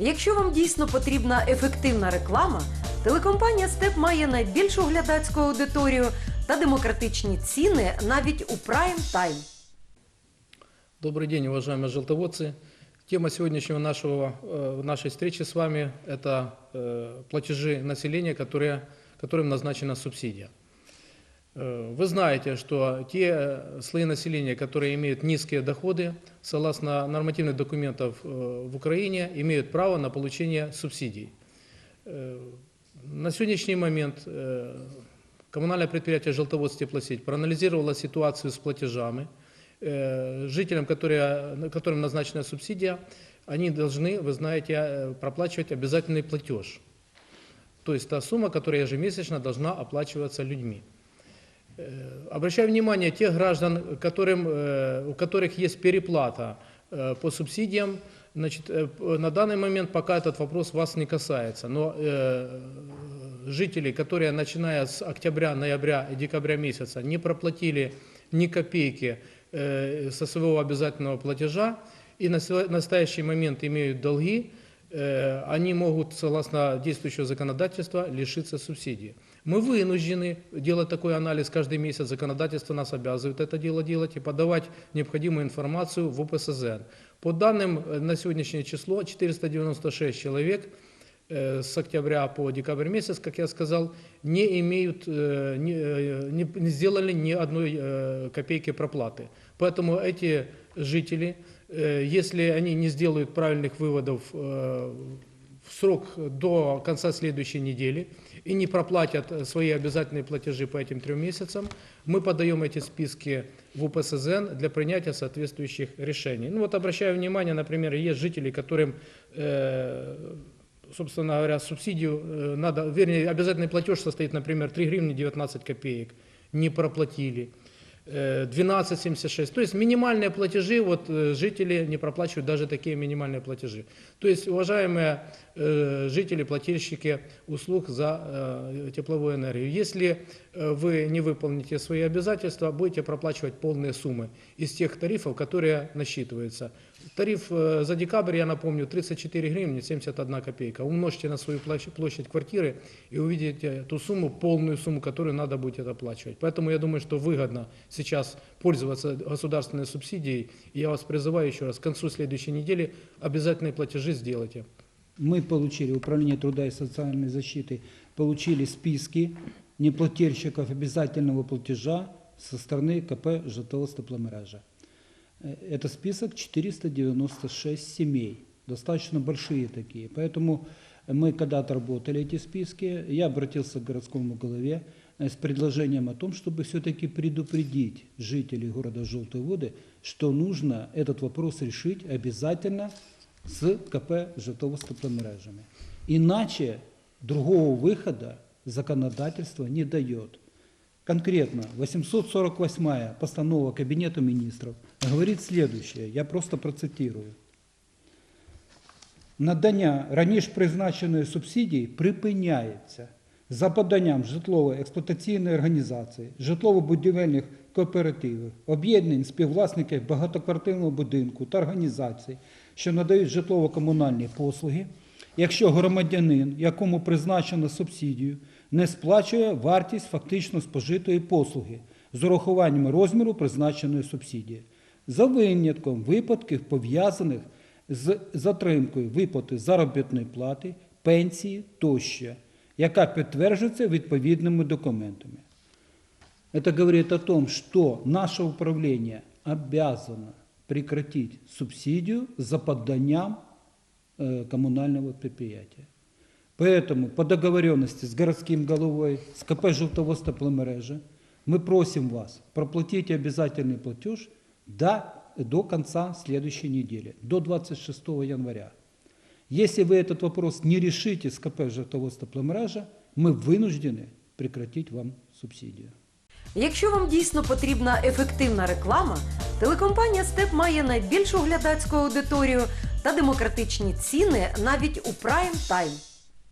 Якщо вам дійсно потрібна ефективна реклама, телекомпанія Степ має найбільшу глядацьку аудиторію та демократичні ціни навіть у прайм тайм. Добрый день, уважаемые желтоводцы. Тема сегодняшнего нашего, э, нашей встречи с вами – это э, платежи населения, которые, которым назначена субсидия. Э, Вы знаете, что те э, слои населения, которые имеют низкие доходы, согласно нормативных документов э, в Украине, имеют право на получение субсидий. На сегодняшний момент коммунальное предприятие «Желтоводств Теплосеть» проанализировало ситуацию с платежами. Жителям, которые, которым назначена субсидия, они должны, вы знаете, проплачивать обязательный платеж. То есть та сумма, которая ежемесячно должна оплачиваться людьми. Э, Обращаю внимание тех граждан, которым, э, у которых есть переплата э, по субсидиям. Значит, на данный момент пока этот вопрос вас не касается, но жители, которые начиная с октября, ноября и декабря месяца не проплатили ни копейки со своего обязательного платежа и на настоящий момент имеют долги, они могут, согласно действующего законодательства, лишиться субсидии. Мы вынуждены делать такой анализ каждый месяц. Законодательство нас обязывает это дело делать и подавать необходимую информацию в УПСЗН. По данным э, на сегодняшнее число 496 человек э, с октября по декабрь месяц, как я сказал, не имеют, э, не, не- сделали ни одной копейки проплаты. Поэтому эти жители, если они не сделают правильных выводов срок до конца следующей недели и не проплатят э, свои обязательные платежи по этим трем месяцам, мы подаем эти списки в УПСЗН для принятия соответствующих решений. Ну вот обращаю внимание, например, есть жители, которым, э, собственно говоря, субсидию э, надо, вернее, обязательный платеж состоит, например, 3 гривны 19 копеек, не проплатили. Э, 12,76. То есть минимальные платежи, вот э, жители не проплачивают даже такие минимальные платежи. То есть, уважаемые э, жители, плательщики услуг за э, тепловую энергию, если э, вы не выполните свои обязательства, будете проплачивать полные суммы из тех тарифов, которые насчитываются. Тариф э, за декабрь, я напомню, 34 гривны 71 копейка. Умножьте на свою площадь, квартиры и увидите ту сумму, полную сумму, которую надо будет оплачивать. Поэтому я думаю, что выгодно сейчас пользоваться государственной субсидией. И я вас призываю еще раз, к концу следующей недели обязательные платежи сделайте. Мы получили, Управление труда и социальной защиты, получили списки неплательщиков обязательного платежа со стороны КП. Э, Это список 496 семей, достаточно большие такие. Поэтому мы когда-то работали эти списки, я обратился к городскому голове э, с предложением о том, чтобы все-таки предупредить жителей города Желтые Воды, что нужно этот вопрос решить обязательно с КП «Житово с тепломережами». Иначе другого выхода законодательство не дает. Конкретно 848 постанова Кабинета министров говорит следующее, я просто процитирую. Надання раніше призначеної субсидії припиняється за поданням житлово-експлуатаційної організації, житлово-будівельних кооперативів, об'єднань співвласників багатоквартирного будинку та організацій, що надають житлово-комунальні послуги, якщо громадянин, якому призначено субсидію, не сплачує вартість фактично спожитої послуги з урахуванням розміру призначеної субсидії, за винятком випадків пов'язаних з затримкою виплати заробітної плати, пенсії тощо, яка підтверджується відповідними документами. Это говорит о том, что наше управление обязано прекратить субсидию за подданием э, коммунального предприятия. Поэтому по договоренности с городским головой, с КП «Желтовоз тепломережа» мы просим вас проплатить обязательный платеж до, до конца следующей недели, до 26 января. Если вы этот вопрос не решите с КП «Желтовоз тепломережа», мы вынуждены прекратить вам субсидию. Якщо вам дійсно потрібна ефективна реклама, телекомпанія Степ має найбільшу глядацьку аудиторію та демократичні ціни навіть у прайм тайм.